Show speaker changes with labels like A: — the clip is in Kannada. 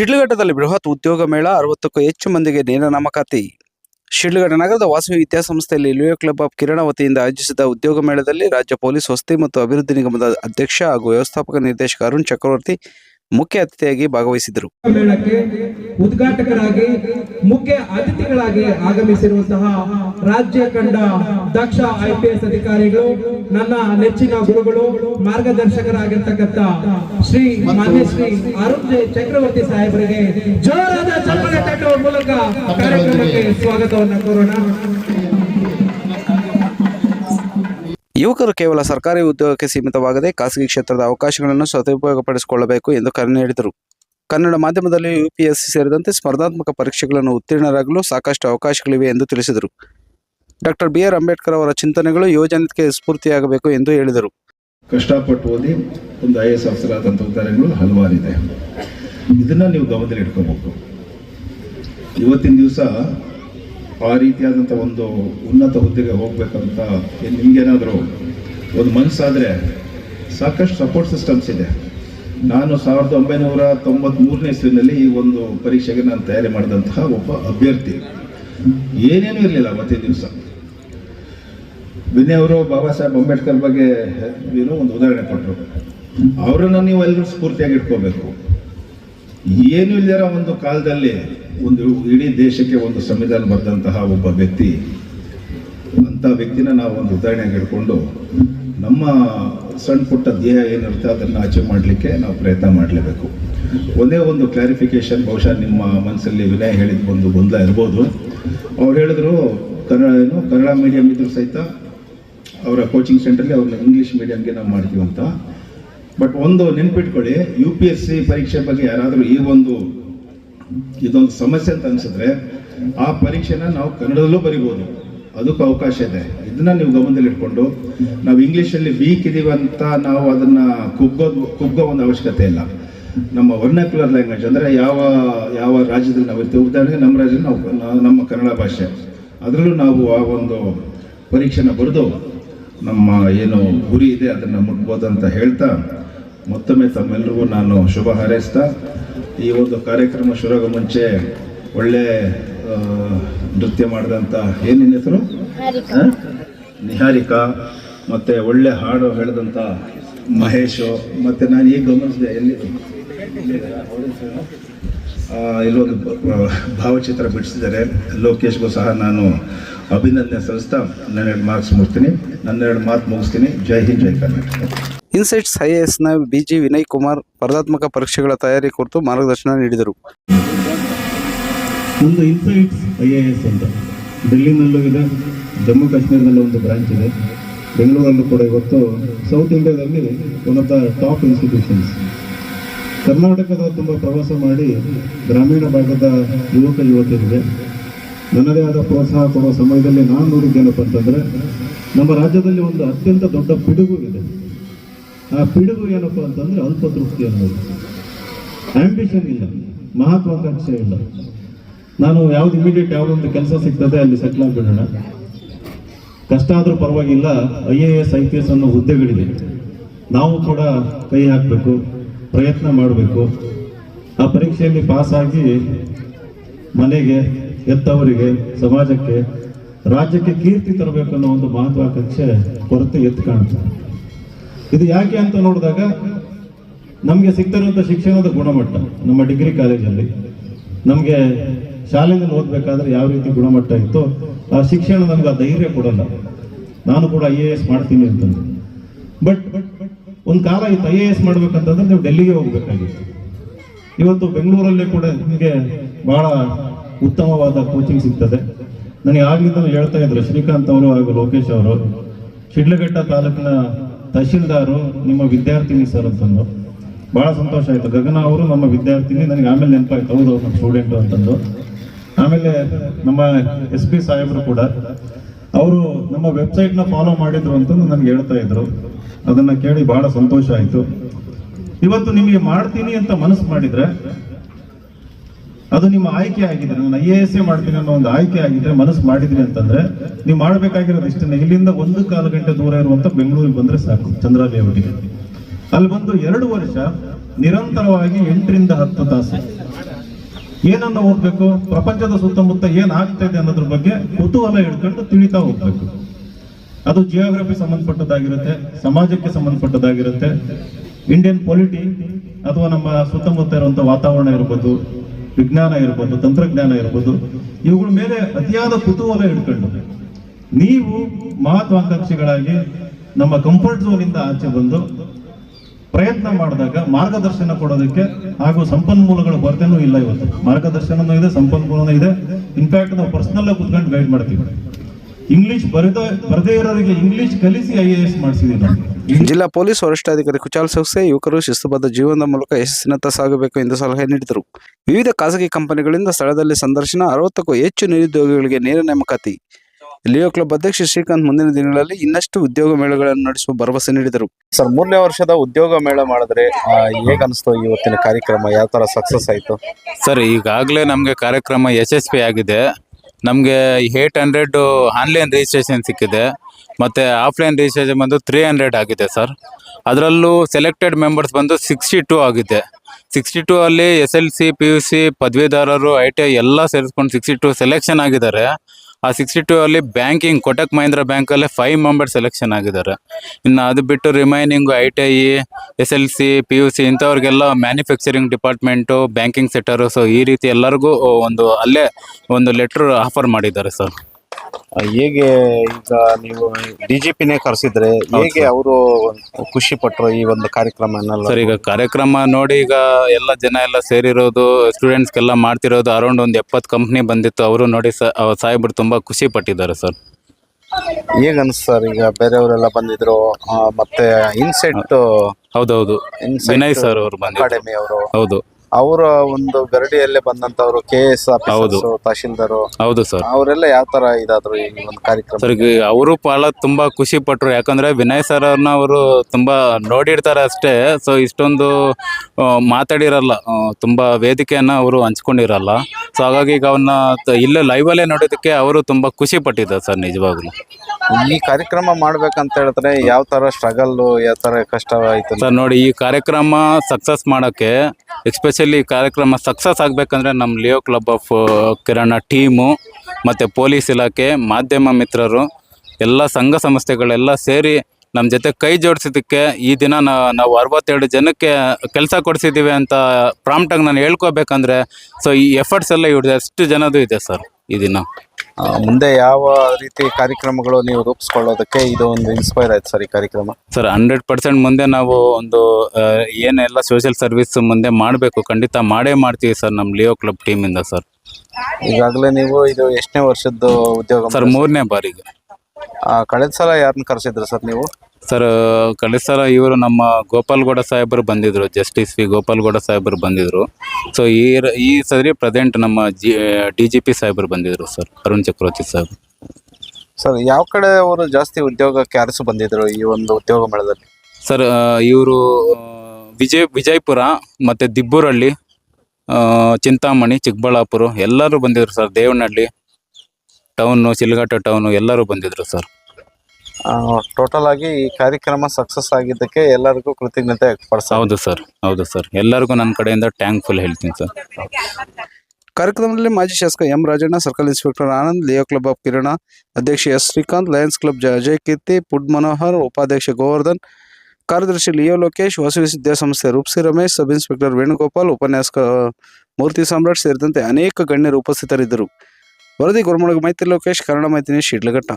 A: ಶಿಡ್ಲಘಟ್ಟದಲ್ಲಿ ಬೃಹತ್ ಉದ್ಯೋಗ ಮೇಳ, ಅರವತ್ತಕ್ಕೂ ಹೆಚ್ಚು ಮಂದಿಗೆ ನೇರ ನಾಮಕಾತಿ. ಶಿಡ್ಲಘಟ್ಟ ನಗರದ ವಾಸವಿ ವಿದ್ಯಾಸಂಸ್ಥೆಯಲ್ಲಿ ಲಿಯೋ ಕ್ಲಬ್ ಆಫ್ ಕಿರಣ ವತಿಯಿಂದ ಆಯೋಜಿಸಿದ ಉದ್ಯೋಗ ಮೇಳದಲ್ಲಿ ರಾಜ್ಯ ಪೊಲೀಸ್ ವಸತಿ ಮತ್ತು ಅಭಿವೃದ್ಧಿ ನಿಗಮದ ಅಧ್ಯಕ್ಷ ಹಾಗೂ ವ್ಯವಸ್ಥಾಪಕ ನಿರ್ದೇಶಕ ಅರುಣ್ ಚಕ್ರವರ್ತಿ ಮುಖ್ಯ ಅತಿಥಿಯಾಗಿ ಭಾಗವಹಿಸಿದರು.
B: ಮೇಳಕ್ಕೆ ಉದ್ಘಾಟಕರಾಗಿ ಮುಖ್ಯ ಅತಿಥಿಗಳಾಗಿ ಆಗಮಿಸಿರುವಂತಹ ರಾಜ್ಯ ಕಂಡ ದಕ್ಷ ಐಪಿಎಸ್ ಅಧಿಕಾರಿಗಳು, ನನ್ನ ನೆಚ್ಚಿನ ಗುರುಗಳು, ಮಾರ್ಗದರ್ಶಕರಾಗಿರ್ತಕ್ಕಂಥ ಶ್ರೀ ಮಾನ್ಯ ಶ್ರೀ ಅರುಣ್ ಚಕ್ರವರ್ತಿ ಸಾಹೇಬರಿಗೆ ಜೋರಾದ ಚಪ್ಪಲ ತಟ್ಟುವ ಮೂಲಕ ಕಾರ್ಯಕ್ರಮಕ್ಕೆ ಸ್ವಾಗತವನ್ನು ಕೋರೋಣ.
A: ಯುವಕರು ಕೇವಲ ಸರ್ಕಾರಿ ಉದ್ಯೋಗಕ್ಕೆ ಸೀಮಿತವಾಗದೆ ಖಾಸಗಿ ಕ್ಷೇತ್ರದ ಅವಕಾಶಗಳನ್ನು ಸದುಪಯೋಗಪಡಿಸಿಕೊಳ್ಳಬೇಕು ಎಂದು ಕರೆ ನೀಡಿದರು. ಕನ್ನಡ ಮಾಧ್ಯಮದಲ್ಲಿ ಯುಪಿಎಸ್ಸಿ ಸೇರಿದಂತೆ ಸ್ಪರ್ಧಾತ್ಮಕ ಪರೀಕ್ಷೆಗಳನ್ನು ಉತ್ತೀರ್ಣರಾಗಲು ಸಾಕಷ್ಟು ಅವಕಾಶಗಳಿವೆ ಎಂದು ತಿಳಿಸಿದರು. ಡಾಕ್ಟರ್ ಬಿ ಆರ್ ಅಂಬೇಡ್ಕರ್ ಅವರ ಚಿಂತನೆಗಳು ಯುವಜನತೆಗೆ ಸ್ಫೂರ್ತಿಯಾಗಬೇಕು ಎಂದು ಹೇಳಿದರು.
C: ಕಷ್ಟಪಟ್ಟು ಓದಿ ಒಂದು ಐ ಎಸ್ ಆಫೀಸರ್ ಆದಂಥ ಹಲವಾರಿದೆ ಇದನ್ನು ನೀವು ಗಮನದಲ್ಲಿ ಇಟ್ಕೋಬೇಕು. ಇವತ್ತಿನ ದಿವಸ ಆ ರೀತಿಯಾದಂಥ ಒಂದು ಉನ್ನತ ಹುದ್ದೆಗೆ ಹೋಗ್ಬೇಕಂತ ನಿಮ್ಗೇನಾದರೂ ಒಂದು ಮನಸ್ಸಾದರೆ ಸಾಕಷ್ಟು ಸಪೋರ್ಟ್ ಸಿಸ್ಟಮ್ಸ್ ಇದೆ. ನಾನು ಸಾವಿರದ ಒಂಬೈನೂರ ತೊಂಬತ್ಮೂರನೇ ಇಸ್ವಿನಲ್ಲಿ ಈ ಒಂದು ಪರೀಕ್ಷೆಗೆ ನಾನು ತಯಾರಿ ಮಾಡಿದಂತಹ ಒಬ್ಬ ಅಭ್ಯರ್ಥಿ. ಏನೇನೂ ಇರಲಿಲ್ಲ ಮತ್ತೆ ದಿವಸ. ವಿನಯ್ ಅವರು, ಬಾಬಾ ಸಾಹೇಬ್ ಅಂಬೇಡ್ಕರ್ ಬಗ್ಗೆ ಏನೋ ಒಂದು ಉದಾಹರಣೆ ಕೊಟ್ಟರು ಅವರನ್ನು ನೀವು ಎಲ್ಲರೂ ಸ್ಫೂರ್ತಿಯಾಗಿ ಇಟ್ಕೋಬೇಕು. ಏನು ಇಲ್ಲದಿರೋ ಒಂದು ಕಾಲದಲ್ಲಿ ಒಂದು ಇಡೀ ದೇಶಕ್ಕೆ ಒಂದು ಸಂವಿಧಾನ ಬರೆದಂತಹ ಒಬ್ಬ ವ್ಯಕ್ತಿ ಅಂತ ವ್ಯಕ್ತಿನ ನಾವು ಒಂದು ಉದಾಹರಣೆಯಾಗಿ ಹಿಡ್ಕೊಂಡು ನಮ್ಮ ಸಣ್ಣ ಪುಟ್ಟ ಧ್ಯೇಯ ಏನಿರುತ್ತೆ ಅದನ್ನು ಅಚೀವ್ ಮಾಡಲಿಕ್ಕೆ ನಾವು ಪ್ರಯತ್ನ ಮಾಡಲೇಬೇಕು. ಒಂದೇ ಒಂದು ಕ್ಲಾರಿಫಿಕೇಶನ್ ಬಹುಶಃ ನಿಮ್ಮ ಮನಸ್ಸಲ್ಲಿ ವಿನಯ ಹೇಳಿದ ಒಂದು ಗೊಂದಲ ಇರ್ಬೋದು. ಅವ್ರು ಹೇಳಿದ್ರು, ಕನ್ನಡ ಏನು, ಕನ್ನಡ ಮೀಡಿಯಂ ಇದ್ರು ಸಹಿತ ಅವರ ಕೋಚಿಂಗ್ ಸೆಂಟ್ರಲ್ಲಿ ಅವ್ರನ್ನ ಇಂಗ್ಲೀಷ್ ಮೀಡಿಯಂಗೆ ನಾವು ಮಾಡ್ತೀವಿ ಅಂತ. ಬಟ್ ಒಂದು ನೆನ್ಪಿಟ್ಕೊಳ್ಳಿ ಯು ಪಿ ಎಸ್ ಸಿ ಪರೀಕ್ಷೆ ಬಗ್ಗೆ ಯಾರಾದರೂ ಈ ಒಂದು ಇದೊಂದು ಸಮಸ್ಯೆ ಅಂತ ಅನಿಸಿದ್ರೆ ಆ ಪರೀಕ್ಷೆನ ನಾವು ಕನ್ನಡದಲ್ಲೂ ಬರಿಬೋದು. ಅದಕ್ಕೂ ಅವಕಾಶ ಇದೆ. ಇದನ್ನ ನೀವು ಗಮನದಲ್ಲಿಟ್ಕೊಂಡು, ನಾವು ಇಂಗ್ಲೀಷಲ್ಲಿ ವೀಕ್ ಇದ್ದೀವಿ ಅಂತ ನಾವು ಅದನ್ನ ಕುಗ್ಗೋದು ಕುಗ್ಗೋ ಒಂದು ಅವಶ್ಯಕತೆ ಇಲ್ಲ. ನಮ್ಮ ವರ್ನಾಕ್ಯುಲರ್ ಲ್ಯಾಂಗ್ವೇಜ್ ಅಂದ್ರೆ ಯಾವ ಯಾವ ರಾಜ್ಯದಲ್ಲಿ ನಾವು ಇರ್ತೀವಿ, ಉದಾಹರಣೆಗೆ ನಮ್ಮ ರಾಜ್ಯದಲ್ಲಿ ನಾವು ನಮ್ಮ ಕನ್ನಡ ಭಾಷೆ. ಅದರಲ್ಲೂ ನಾವು ಆ ಒಂದು ಪರೀಕ್ಷೆನ ಬರೆದು ನಮ್ಮ ಏನು ಗುರಿ ಇದೆ ಅದನ್ನು ಮುಟ್ಬೋದು ಅಂತ ಹೇಳ್ತಾ, ಮತ್ತೊಮ್ಮೆ ತಮ್ಮೆಲ್ಲರಿಗೂ ನಾನು ಶುಭ ಹಾರೈಸ್ತಾ, ಈ ಒಂದು ಕಾರ್ಯಕ್ರಮ ಶುರುವಾಗೋ ಮುಂಚೆ ಒಳ್ಳೆ ನೃತ್ಯ ಮಾಡಿದಂಥ ಏನಿನ ಹೆಸರು? ನಿಹಾರಿಕಾ. ಮತ್ತೆ ಒಳ್ಳೆ ಹಾಡು ಹೇಳಿದಂಥ ಮಹೇಶು. ಮತ್ತೆ ನಾನು ಈಗ ಗಮನಿಸಿದೆ ಎಲ್ಲಿ? ಆ, ಇಲ್ಲೊಂದು ಭಾವಚಿತ್ರ ಬಿಡಿಸಿದ್ದಾರೆ. ಲೋಕೇಶ್ಗೂ ಸಹ ನಾನು ಅಭಿನಂದನೆ ಸಲ್ಲಿಸ್ತಾ ನನ್ನೆರಡು ಮಾರ್ಕ್ಸ್ ಮುಗಿಸ್ತೀನಿ. ನನ್ನೆರಡು ಮಾತು ಮುಗಿಸ್ತೀನಿ. Jai Hind Jai Karnataka.
A: Insights B BG Vinay Kumar ಸ್ಪರ್ಧಾತ್ಮಕ ಪರೀಕ್ಷೆಗಳ ತಯಾರಿ ಕುರಿತು ಮಾರ್ಗದರ್ಶನ ನೀಡಿದರು.
D: ಒಂದು ಇನ್ಸೈಟ್ಸ್ ಐ ಎ ಎಸ್ ಅಂತ. ಡೆಲ್ಲಿನಲ್ಲೂ ಇದೆ, ಜಮ್ಮು ಕಾಶ್ಮೀರದಲ್ಲೂ ಒಂದು ಬ್ರಾಂಚ್ ಇದೆ. ಬೆಂಗಳೂರಲ್ಲೂ ಕೂಡ ಇವತ್ತು ಸೌತ್ ಇಂಡಿಯಾದಲ್ಲಿ one of the top institutions ಕರ್ನಾಟಕದ ತುಂಬ ಪ್ರವಾಸ ಮಾಡಿ ಗ್ರಾಮೀಣ ಭಾಗದ ಯುವಕ, ಯುವತಿಯರಿಗೆ ನನ್ನದೇ ಆದ ಪ್ರೋತ್ಸಾಹ ಕೊಡುವ ಸಮಯದಲ್ಲಿ ನಾನು ನೋಡಿದ್ದೇನಪ್ಪ ಅಂತಂದರೆ, ನಮ್ಮ ರಾಜ್ಯದಲ್ಲಿ ಒಂದು ಅತ್ಯಂತ ದೊಡ್ಡ ಪಿಡುಗು ಇದೆ. ಆ ಪಿಡುಗು ಏನಪ್ಪ ಅಂತಂದರೆ ಅಲ್ಪತೃಪ್ತಿ ಅನ್ನೋದು. ಆಂಬಿಷನ್ ಇಲ್ಲ, ಮಹತ್ವಾಕಾಂಕ್ಷೆ ಇಲ್ಲ. ನಾನು ಯಾವ್ದು ಇಮಿಡಿಯೇಟ್ ಯಾವುದೊಂದು ಕೆಲಸ ಸಿಗ್ತದೆ, ಅಲ್ಲಿ ಸೆಟ್ಲ್ ಆಗಿಬಿಡೋಣ. ಕಷ್ಟ ಆದರೂ ಪರವಾಗಿಲ್ಲ I A S I P S ಅನ್ನೋ ಹುದ್ದೆಗಳಿದೆ. ನಾವು ಕೂಡ ಕೈ ಹಾಕಬೇಕು, ಪ್ರಯತ್ನ ಮಾಡಬೇಕು. ಆ ಪರೀಕ್ಷೆಯಲ್ಲಿ ಪಾಸಾಗಿ ಮನೆಗೆ ಎತ್ತವರಿಗೆ ಸಮಾಜಕ್ಕೆ, ರಾಜ್ಯಕ್ಕೆ ಕೀರ್ತಿ ತರಬೇಕು ಅನ್ನೋ ಒಂದು ಮಹತ್ವಾಕಾಂಕ್ಷೆ ಕೊರತೆ ಎತ್ತು ಕಾಣುತ್ತೆ. ಇದು ಯಾಕೆ ಅಂತ ನೋಡಿದಾಗ, ನಮಗೆ ಸಿಗ್ತಿರುವಂಥ ಶಿಕ್ಷಣದ ಗುಣಮಟ್ಟ, ನಮ್ಮ ಡಿಗ್ರಿ ಕಾಲೇಜಲ್ಲಿ ನಮಗೆ ಶಾಲೆಯಲ್ಲಿ ಓದಬೇಕಾದ್ರೆ ಯಾವ ರೀತಿ ಗುಣಮಟ್ಟ ಇತ್ತು ಆ ಶಿಕ್ಷಣ ನಮ್ಗೆ ಆ ಧೈರ್ಯ ಕೊಡಲ್ಲ. ನಾನು ಕೂಡ ಐ ಎ ಎಸ್ ಮಾಡ್ತೀನಿ ಅಂತಂದ್ರೆ ಬಟ್ ಒಂದು ಕಾಲ ಇತ್ತು ಐ ಎ ಎಸ್ ಮಾಡ್ಬೇಕಂತಂದ್ರೆ ನೀವು ಡೆಲ್ಲಿಗೆ ಹೋಗ್ಬೇಕಾಗಿತ್ತು. ಇವತ್ತು ಬೆಂಗಳೂರಲ್ಲೇ ಕೂಡ ನಿಮಗೆ ಬಹಳ ಉತ್ತಮವಾದ ಕೋಚಿಂಗ್ ಸಿಗ್ತದೆ. ನನಗೆ ಆಗ್ಲಿಂದ ಹೇಳ್ತಾ ಇದ್ರು, ಶ್ರೀಕಾಂತ್ ಅವರು ಹಾಗೂ ಲೋಕೇಶ್ ಅವರು, ಶಿಡ್ಲಘಟ್ಟ ತಾಲೂಕಿನ ತಹಶೀಲ್ದಾರು, ನಿಮ್ಮ ವಿದ್ಯಾರ್ಥಿನಿ ಸರ್ ಅಂತಂದು ಬಹಳ ಸಂತೋಷ ಆಯ್ತು. ಗಗನ ಅವರು ನಮ್ಮ ವಿದ್ಯಾರ್ಥಿನಿ, ನನಗೆ ಆಮೇಲೆ ನೆನಪಾಯ್ತು. ಹೌದು, ಅವ್ರು ನಮ್ಮ ಸ್ಟೂಡೆಂಟ್ ಅಂತಂದು. ಆಮೇಲೆ ನಮ್ಮ ಎಸ್ ಪಿ ಸಾಹೇಬರು ಕೂಡ, ಅವರು ನಮ್ಮ ವೆಬ್ಸೈಟ್ನ ಫಾಲೋ ಮಾಡಿದ್ರು ಅಂತಂದು ನನಗೆ ಹೇಳ್ತಾ ಇದ್ರು. ಅದನ್ನ ಕೇಳಿ ಬಹಳ ಸಂತೋಷ ಆಯಿತು. ಇವತ್ತು ನಿಮಗೆ ಮಾಡ್ತೀನಿ ಅಂತ ಮನಸ್ಸು ಮಾಡಿದ್ರೆ, ಅದು ನಿಮ್ಮ ಆಯ್ಕೆ ಆಗಿದೆ. ನಾನು ಐ ಎ ಎಸ್ ಎ ಮಾಡ್ತೀನಿ ಅನ್ನೋ ಒಂದು ಆಯ್ಕೆ ಆಗಿದ್ರೆ, ಮನಸ್ಸು ಮಾಡಿದ್ರಿ ಅಂತಂದ್ರೆ, ನೀವು ಮಾಡಬೇಕಾಗಿರೋದು ಇಷ್ಟನ್ನ. ಇಲ್ಲಿಂದ ಒಂದು ಕಾಲು ಗಂಟೆ ದೂರ ಇರುವಂತ ಬೆಂಗಳೂರಿಗೆ ಬಂದ್ರೆ ಸಾಕು ಚಂದ್ರಾಲಯ ಅವರಿಗೆ. ಅಲ್ಲಿ ಬಂದು ಎರಡು ವರ್ಷ ನಿರಂತರವಾಗಿ ಎಂಟರಿಂದ ಹತ್ತು ತಾಸು. ಏನನ್ನ ಓದ್ಬೇಕು? ಪ್ರಪಂಚದ ಸುತ್ತಮುತ್ತ ಏನ್ ಆಗ್ತಾ ಇದೆ ಅನ್ನೋದ್ರ ಬಗ್ಗೆ ಕುತೂಹಲ ಹಿಡ್ಕೊಂಡು ತಿಳಿತಾ ಹೋಗ್ಬೇಕು. ಅದು ಜಿಯೋಗ್ರಫಿ ಸಂಬಂಧಪಟ್ಟದ್ದಾಗಿರುತ್ತೆ, ಸಮಾಜಕ್ಕೆ ಸಂಬಂಧಪಟ್ಟದ್ದಾಗಿರುತ್ತೆ. ಇಂಡಿಯನ್ ಪೊಲಿಟಿ ಅಥವಾ ನಮ್ಮ ಸುತ್ತಮುತ್ತ ಇರುವಂಥ ವಾತಾವರಣ ಇರ್ಬೋದು, ವಿಜ್ಞಾನ ಇರ್ಬೋದು, ತಂತ್ರಜ್ಞಾನ ಇರ್ಬೋದು, ಇವುಗಳ ಮೇಲೆ ಅತಿಯಾದ ಕುತೂಹಲ ಹಿಡ್ಕೊಂಡು ನೀವು ಮಹತ್ವಾಕಾಂಕ್ಷಿಗಳಾಗಿ ನಮ್ಮ ಕಂಫರ್ಟ್ ಝೋನಿಂದ ಆಚೆ ಬಂದು ಪ್ರಯತ್ನ ಮಾಡಿದಾಗ ಮಾರ್ಗದರ್ಶನ ಕೊಡೋದಕ್ಕೆ ಹಾಗೂ ಸಂಪನ್ಮೂಲಗಳ ಕೊರತೆನೂ ಇಲ್ಲ ಇವತ್ತು. ಮಾರ್ಗದರ್ಶನನೂ ಇದೆ, ಸಂಪನ್ಮೂಲನೂ ಇದೆ. ಇನ್ಫ್ಯಾಕ್ಟ್ ನಾವು ಪರ್ಸನಲ್ ಆಗಿ ಕುತ್ಕೊಂಡು ಗೈಡ್ ಮಾಡ್ತೀವಿ. ಇಂಗ್ಲಿಷ್ ಬರೆದ ಬರದೇ ಇರೋರಿಗೆ ಇಂಗ್ಲಿಷ್ ಕಲಿಸಿ ಐ ಎ ಎಸ್ ಮಾಡಿಸಿದೀವಿ ನಾವು.
A: ಜಿಲ್ಲಾ ಪೊಲೀಸ್ ವರಿಷ್ಠಾಧಿಕಾರಿ ಕುಚಾಲ್ ಸೌಸೆ ಯುವಕರು ಶಿಸ್ತುಬದ್ಧ ಜೀವನದ ಮೂಲಕ ಯಶಸ್ಸಿನತ್ತ ಸಾಗಬೇಕು ಎಂದು ಸಲಹೆ ನೀಡಿದರು. ವಿವಿಧ ಖಾಸಗಿ ಕಂಪನಿಗಳಿಂದ ಸ್ಥಳದಲ್ಲಿ ಸಂದರ್ಶನ, ಅರವತ್ತಕ್ಕೂ ಹೆಚ್ಚು ನಿರುದ್ಯೋಗಿಗಳಿಗೆ ನೇರ ನೇಮಕಾತಿ. ಲಿಯೋ ಕ್ಲಬ್ ಅಧ್ಯಕ್ಷ ಶ್ರೀಕಾಂತ್ ಮುಂದಿನ ದಿನಗಳಲ್ಲಿ ಇನ್ನಷ್ಟು ಉದ್ಯೋಗ ಮೇಳಗಳನ್ನು ನಡೆಸುವ ಭರವಸೆ ನೀಡಿದರು. ಸರ್ ಮೂರನೇ ವರ್ಷದ ಉದ್ಯೋಗ ಮೇಳ ಮಾಡಿದ್ರೆ ಹೇಗೆ ಅನಿಸ್ತು ಇವತ್ತಿನ ಕಾರ್ಯಕ್ರಮ? ಯಾವ ತರ ಸಕ್ಸಸ್ ಆಯ್ತು?
E: ಸರ್ ಈಗಾಗಲೇ ನಮಗೆ ಕಾರ್ಯಕ್ರಮ ಯಶಸ್ವಿ ಆಗಿದೆ. ನಮಗೆ ಏಟ್ ಹಂಡ್ರೆಡ್ ಆನ್ಲೈನ್ ರಿಜಿಸ್ಟ್ರೇಷನ್ ಸಿಕ್ಕಿದೆ. ಮತ್ತು ಆಫ್ಲೈನ್ ರಿಜಿಸ್ಟ್ರೇಷನ್ ಬಂದು ತ್ರೀ ಹಂಡ್ರೆಡ್ ಆಗಿದೆ ಸರ್. ಅದರಲ್ಲೂ ಸೆಲೆಕ್ಟೆಡ್ ಮೆಂಬರ್ಸ್ ಬಂದು ಸಿಕ್ಸ್ಟಿ ಟೂ ಆಗಿದೆ. ಸಿಕ್ಸ್ಟಿ ಟೂ ಅಲ್ಲಿ S L C P U C ಪದವೀಧರರು ಐ ಟಿ ಐ ಎಲ್ಲ ಸೇರಿಸ್ಕೊಂಡು ಸಿಕ್ಸ್ಟಿ ಟೂ ಸೆಲೆಕ್ಷನ್ ಆಗಿದ್ದಾರೆ. ಆ ಸಿಕ್ಸ್ಟಿ ಟೂ ಅಲ್ಲಿ ಬ್ಯಾಂಕಿಂಗ್ ಕೊಟಕ್ ಮಹೀಂದ್ರ ಬ್ಯಾಂಕಲ್ಲೇ ಫೈವ್ ಮೆಂಬರ್ ಸೆಲೆಕ್ಷನ್ ಆಗಿದ್ದಾರೆ. ಇನ್ನು ಅದು ಬಿಟ್ಟು remaining I T I S L C P U C ಇಂಥವ್ರಿಗೆಲ್ಲ manufacturing department banking sector so ಈ ರೀತಿ ಎಲ್ಲರಿಗೂ ಒಂದು ಅಲ್ಲೇ ಒಂದು ಲೆಟ್ರ್ ಆಫರ್ ಮಾಡಿದ್ದಾರೆ ಸರ್
A: ಹೇಗೆ ಈಗ ನೀವು ಡಿ ಜಿ ಪಿನೇ ಕರೆಸಿದ್ರೆ ಹೇಗೆ ಅವರು ಖುಷಿ ಪಟ್ಟರು ಈ ಒಂದು ಕಾರ್ಯಕ್ರಮ
E: ಸರ್ ಈಗ ಕಾರ್ಯಕ್ರಮ ನೋಡಿ ಈಗ ಎಲ್ಲ ಜನ ಎಲ್ಲ ಸೇರಿರೋದು ಸ್ಟೂಡೆಂಟ್ಸ್ಗೆಲ್ಲ ಮಾಡ್ತಿರೋದು ಅರೌಂಡ್ ಒಂದು ಎಪ್ಪತ್ತು ಕಂಪ್ನಿ ಬಂದಿತ್ತು. ಅವರು ನೋಡಿ ಸಾಹೇಬ್ರು ತುಂಬ ಖುಷಿ ಪಟ್ಟಿದ್ದಾರೆ ಸರ್.
A: ಈಗ ಸರ್ ಈಗ ಬೇರೆಯವರೆಲ್ಲ ಬಂದಿದ್ರು ಮತ್ತೆ ಇನ್ಸೆಟ್
E: ಹೌದೌದು ವಿನಯ್ ಸರ್ ಅವರು
A: ಅಕಾಡೆಮಿ ಅವರು.
E: ಹೌದು.
A: ಅವರ ಒಂದು ಗರಡಿಯಲ್ಲೇ ಬಂದಂತವರು ಕೆ ಎಸ್
E: ಹೌದು.
A: ತಹಶೀಲ್ದಾರ್
E: ಹೌದು ಸರ್.
A: ಅವರೆಲ್ಲ ಯಾವ ತರ ಇದಾದ್ರು ಈ ಒಂದು ಕಾರ್ಯಕ್ರಮ?
E: ಸರ್ ಅವರು ಬಹಳ ತುಂಬಾ ಖುಷಿ ಪಟ್ರು. ಯಾಕಂದ್ರೆ ವಿನಯ್ ಸರ್ ಅವ್ರನ್ನ ಅವರು ತುಂಬಾ ನೋಡಿರ್ತಾರೆ ಅಷ್ಟೇ. ಸೊ ಇಷ್ಟೊಂದು ಮಾತಾಡಿರಲ್ಲ. ತುಂಬಾ ವೇದಿಕೆಯನ್ನ ಅವರು ಹಂಚ್ಕೊಂಡಿರಲ್ಲ. ಸೊ ಹಾಗಾಗಿ ಈಗ ಅವನ್ನ ಇಲ್ಲೇ ಲೈವ್ ಅಲ್ಲೇ ನೋಡೋದಕ್ಕೆ ಅವರು ತುಂಬಾ ಖುಷಿ ಪಟ್ಟಿದ್ದಾರೆ ಸರ್ ನಿಜವಾಗ್ಲು.
A: ಈ ಕಾರ್ಯಕ್ರಮ ಮಾಡ್ಬೇಕಂತ ಹೇಳಿದ್ರೆ ಯಾವ ತರ ಸ್ಟ್ರಗಲ್ ಯಾವ ತರ ಕಷ್ಟ ಆಯ್ತು?
E: ಸರ್ ನೋಡಿ ಈ ಕಾರ್ಯಕ್ರಮ ಸಕ್ಸಸ್ ಮಾಡೋಕ್ಕೆ ಎಸ್ಪೆಷಲಿ ಈ ಕಾರ್ಯಕ್ರಮ ಸಕ್ಸಸ್ ಆಗಬೇಕಂದ್ರೆ ನಮ್ಮ Leo club of Kirana team ಮತ್ತು ಪೊಲೀಸ್ ಇಲಾಖೆ, ಮಾಧ್ಯಮ ಮಿತ್ರರು, ಎಲ್ಲ ಸಂಘ ಸಂಸ್ಥೆಗಳೆಲ್ಲ ಸೇರಿ ನಮ್ಮ ಜೊತೆ ಕೈ ಜೋಡಿಸಿದ್ದಕ್ಕೆ ಈ ದಿನ ನಾವು ಅರವತ್ತೆರಡು ಜನಕ್ಕೆ ಕೆಲಸ ಕೊಡಿಸಿದ್ದೀವಿ ಅಂತ ಪ್ರಾಂಪ್ಟಾಗಿ ನಾನು ಹೇಳ್ಕೋಬೇಕಂದ್ರೆ ಸೊ ಈ ಎಫರ್ಟ್ಸ್ ಎಲ್ಲ ಇವ್ರದ್ದು ಎಷ್ಟು ಜನದು ಇದೆ ಸರ್ ಈ ದಿನ.
A: ಮುಂದೆ ಯಾವ ರೀತಿ ಕಾರ್ಯಕ್ರಮಗಳು ನೀವು ರೂಪಿಸ್ಕೊಳ್ಳೋದಕ್ಕೆ ಇದು ಒಂದು ಇನ್ಸ್ಪೈರ್ ಆಯ್ತು ಸರ್ ಈ ಕಾರ್ಯಕ್ರಮ.
E: ಸರ್ ಹಂಡ್ರೆಡ್ ಪರ್ಸೆಂಟ್ ಮುಂದೆ ನಾವು ಒಂದು ಆ, ಏನೆಲ್ಲ ಸೋಷಿಯಲ್ ಸರ್ವಿಸ್ ಮುಂದೆ ಮಾಡಬೇಕು ಖಂಡಿತ ಮಾಡೇ ಮಾಡ್ತೀವಿ ಸರ್ ನಮ್ಮ ಲಿಯೋ ಕ್ಲಬ್ ಟೀಮಿಂದ ಸರ್.
A: ಈಗಾಗಲೇ ನೀವು ಇದು ಎಷ್ಟನೇ ವರ್ಷದ್ದು ಉದ್ಯೋಗ
E: ಸರ್ ಮೂರನೇ ಬಾರಿಗೆ.
A: ಕಳೆದ ಸಲ ಯಾರನ್ನ ಕರೆಸಿದ್ರು ಸರ್ ನೀವು?
E: ಸರ್ ಕಳೆದ ಸಲ ಇವರು ನಮ್ಮ ಗೋಪಾಲ್ಗೌಡ ಸಾಹೇಬರು ಬಂದಿದ್ರು ಜಸ್ಟಿಸ್ ವಿ ಗೋಪಾಲ್ಗೌಡ ಸಾಹೇಬರು ಬಂದಿದ್ರು. ಸೊ ಈ ಈ ಸರಿ ಪ್ರೆಸೆಂಟ್ ನಮ್ಮ ಜಿ ಡಿ ಜಿ ಪಿ ಸಾಹೇಬರು ಬಂದಿದ್ರು ಸರ್ ಅರುಣ್ ಚಕ್ರವರ್ತಿ ಸಾಹೇಬ್
A: ಸರ್ ಯಾವ ಕಡೆ ಅವರು ಜಾಸ್ತಿ ಉದ್ಯೋಗಕ್ಕೆ ಅರಸು ಬಂದಿದ್ರು ಈ ಒಂದು ಉದ್ಯೋಗ ಮೇಳದಲ್ಲಿ?
E: ಸರ್ ಇವರು ವಿಜಯ್ ವಿಜಯಪುರ ಮತ್ತು ದಿಬ್ಬೂರಳ್ಳಿ ಚಿಂತಾಮಣಿ ಚಿಕ್ಕಬಳ್ಳಾಪುರ ಎಲ್ಲರೂ ಬಂದಿದ್ರು sir Devanahalli. Town Chilgatta town ಎಲ್ಲರೂ ಬಂದಿದ್ರು ಸರ್.
A: ಟೋಟಲ್ ಆಗಿ ಈ ಕಾರ್ಯಕ್ರಮ ಸಕ್ಸಸ್ ಆಗಿದ್ದಕ್ಕೆ ಎಲ್ಲರಿಗೂ ಕೃತಜ್ಞತೆ ವ್ಯಕ್ತಪಡಿಸ
E: ಹೌದು ಸರ್ ಹೌದು ಸರ್. ಎಲ್ಲರಿಗೂ ನನ್ನ ಕಡೆಯಿಂದ ಟ್ಯಾಂಕ್ ಫುಲ್ ಹೇಳ್ತೀನಿ ಸರ್.
A: ಕಾರ್ಯಕ್ರಮದಲ್ಲಿ ಮಾಜಿ ಶಾಸಕ M Rajanna circle inspector Anand Leo club of Kirana ಅಧ್ಯಕ್ಷ ಎಸ್ ಶ್ರೀಕಾಂತ್ ಲಯನ್ಸ್ ಕ್ಲಬ್ ಜ- ಅಜಯ್ ಕೀರ್ತಿ ಪುಡ್ ಮನೋಹರ್ ಉಪಾಧ್ಯಕ್ಷ ಗೋವರ್ಧನ್ ಕಾರ್ಯದರ್ಶಿ ಲಿಯೋ ಲೋಕೇಶ್ ವಸವಿ ವಿದ್ಯಾಸಂಸ್ಥೆ ರೂಪ್ಸಿ ರಮೇಶ್ ಸಬ್ ಇನ್ಸ್ಪೆಕ್ಟರ್ ವೇಣುಗೋಪಾಲ್ ಉಪನ್ಯಾಸಕ ಮೂರ್ತಿ ಸಾಮ್ರಾಟ್ ಸೇರಿದಂತೆ ಅನೇಕ ಗಣ್ಯರು ಉಪಸ್ಥಿತರಿದ್ದರು. ವರದಿ ಗುರುಮಳಗ ಮೈತ್ರಿ ಲೋಕೇಶ್ ಕನ್ನಡ ಮೈತ್ರಿ ಶಿಡ್ಲಘಟ್ಟ.